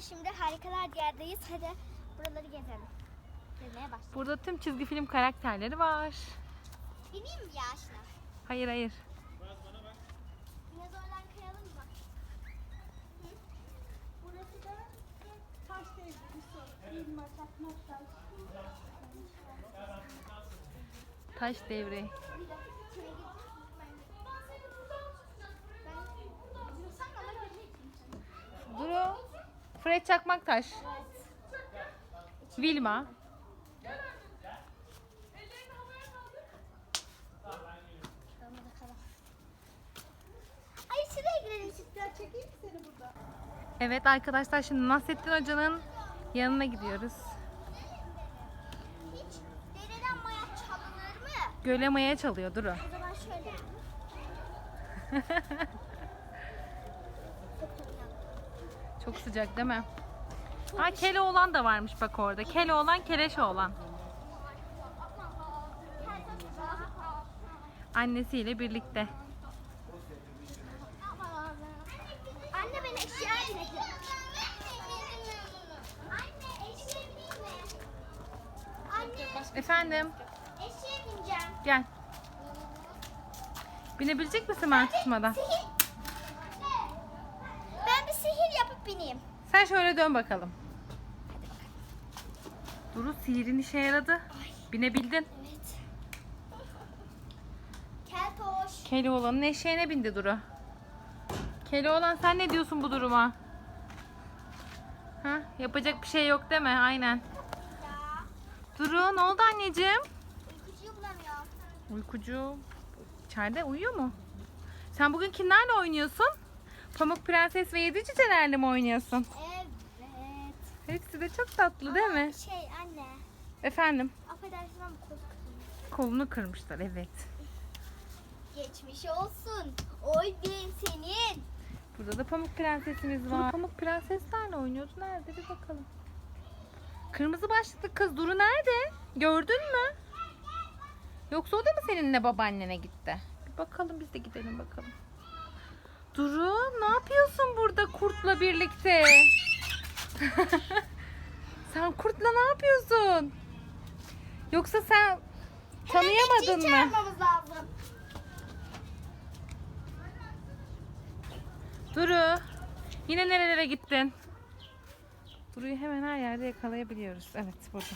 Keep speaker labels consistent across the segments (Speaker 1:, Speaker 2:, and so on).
Speaker 1: Şimdi harikalar yerdeyiz. Hadi buraları gezelim. Gezmeye başlayalım.
Speaker 2: Burada tüm çizgi film karakterleri var.
Speaker 1: İneyim mi ya aşağı?
Speaker 2: Hayır hayır.
Speaker 1: Dinozordan kayalım mı? Hı?
Speaker 3: Burası da taş devri, bilmem çakmak taş.
Speaker 2: Taş devri.
Speaker 1: Bir dakika, şuraya gidip- Ben- Sen bana vereceksin.
Speaker 2: Duru. Fred Çakmaktaş. Vilma.
Speaker 1: Ay şuraya girelim.
Speaker 3: Gel çekeyim mi seni burada?
Speaker 2: Evet arkadaşlar şimdi Nasrettin Hoca'nın yanına gidiyoruz.
Speaker 1: Hiç dereden maya çalınır mı?
Speaker 2: Göle maya çalıyor Duru.
Speaker 1: O zaman şöyle. Çok tatlı.
Speaker 2: Çok sıcak değil mi? Ha Keloğlan da varmış bak orada. Keloğlan Keleşoğlan. Annesiyle birlikte.
Speaker 1: Anne eşya binme. Anne
Speaker 2: Efendim
Speaker 1: eşya bineceğim.
Speaker 2: gel. Binebilecek misin ben tutmadan?
Speaker 1: Sihir. Ben bir sihir yapıp bineyim.
Speaker 2: Sen şöyle dön bakalım. Duru sihirin işe yaradı. Binebildin.
Speaker 1: Evet. Keltoş.
Speaker 2: Keloğlan'ın eşeğine bindi Duru. Keloğlan sen ne diyorsun bu duruma? Ha, yapacak bir şey yok mi? Aynen.
Speaker 1: Ya.
Speaker 2: Duru ne oldu anneciğim?
Speaker 1: Uykucuyu bulamıyorum.
Speaker 2: Uykucu içeride uyuyor mu? Sen bugün kimlerle oynuyorsun? Pamuk Prenses ve Yedi Cücelerle mi oynuyorsun?
Speaker 1: Evet.
Speaker 2: Hepsi de çok tatlı değil mi?
Speaker 1: Şey anne.
Speaker 2: Efendim?
Speaker 1: Affedersin ama kolu kırılmış.
Speaker 2: Kolunu kırmışlar evet.
Speaker 1: Geçmiş olsun. Oy be senin.
Speaker 2: Burada da Pamuk Prensesimiz var. Pamuk Prenseslerle oynuyordu. Nerede bir bakalım. Kırmızı başlıklı kız Duru nerede? Gördün mü? Yoksa o da mı seninle babaannene gitti? Bir bakalım biz de gidelim bakalım. Duru ne yapıyorsun burada kurtla birlikte? sen kurtla ne yapıyorsun? Yoksa sen tanıyamadın
Speaker 1: Cin
Speaker 2: mı?
Speaker 1: çağırmamız lazım.
Speaker 2: Duru, yine nerelere gittin? Duru'yu hemen her yerde yakalayabiliyoruz. Evet, burada.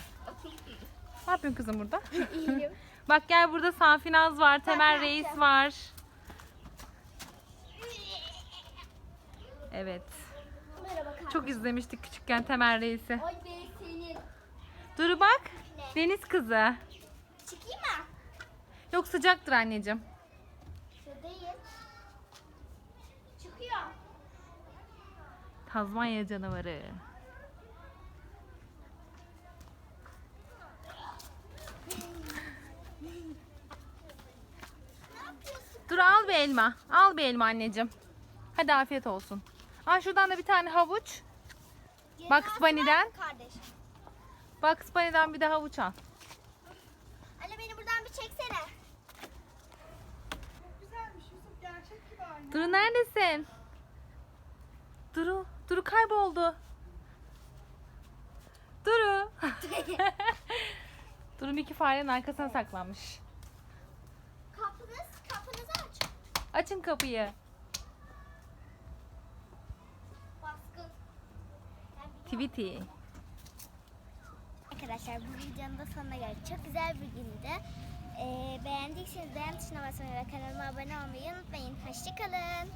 Speaker 2: Ne yapıyorsun kızım burada?
Speaker 1: İyiyim.
Speaker 2: Bak gel burada Safinaz var, Temel Reis var. Evet.
Speaker 1: Kardeşim.
Speaker 2: Çok izlemiştik küçükken Temel Reis'i.
Speaker 1: Oy be senin.
Speaker 2: Duru bak.
Speaker 1: Ne?
Speaker 2: Deniz kızı.
Speaker 1: Çıkayım mı?
Speaker 2: Yok sıcaktır anneciğim.
Speaker 1: Şu değil. Çıkıyor.
Speaker 2: Tazmanya canavarı. Dur al bir elma. Al bir elma anneciğim. Hadi afiyet olsun. Al şuradan da bir tane havuç. Bugs Bunny'den.
Speaker 1: Kardeşim.
Speaker 2: Bugs Bunny'den bir de havuç al.
Speaker 1: Anne beni buradan bir çeksene.
Speaker 3: Çok güzelmiş Yusuf, gerçek gibi aynı.
Speaker 2: Duru neredesin? Duru, Duru kayboldu. Duru. Duru Mickey farenin arkasına saklanmış.
Speaker 1: kapınız, kapınızı aç.
Speaker 2: Açın kapıyı. Tweety.
Speaker 1: Arkadaşlar bu videonun da sonuna geldik. Çok güzel bir gündü. Ee, beğendiyseniz beğen tuşuna basmayı ve kanalıma abone olmayı unutmayın. Hoşçakalın.